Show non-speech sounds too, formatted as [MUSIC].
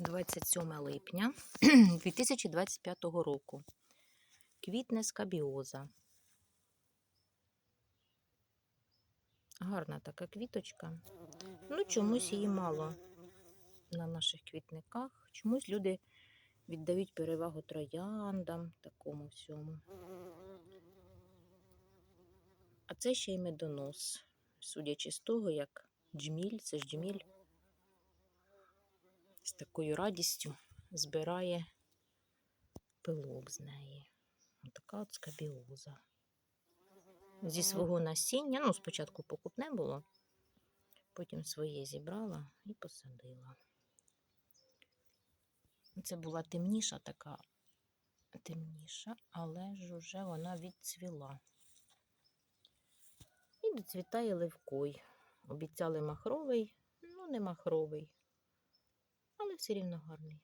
27 липня [CLEARS THROAT] 2025 року. Квітне скабіоза. Гарна така квіточка. Ну, чомусь її мало на наших квітниках. Чомусь люди віддають перевагу трояндам, такому всьому. А це ще й медонос. Судячи з того, як джміль, це ж джміль, з такою радістю збирає пилок з неї. Така от скабіоза. Зі свого насіння, ну, спочатку покупне було, потім своє зібрала і посадила. Це була темніша така, темніша, але ж уже вона відцвіла. І доцвітає ливкой. Обіцяли махровий, ну не махровий, але все рівно гарний.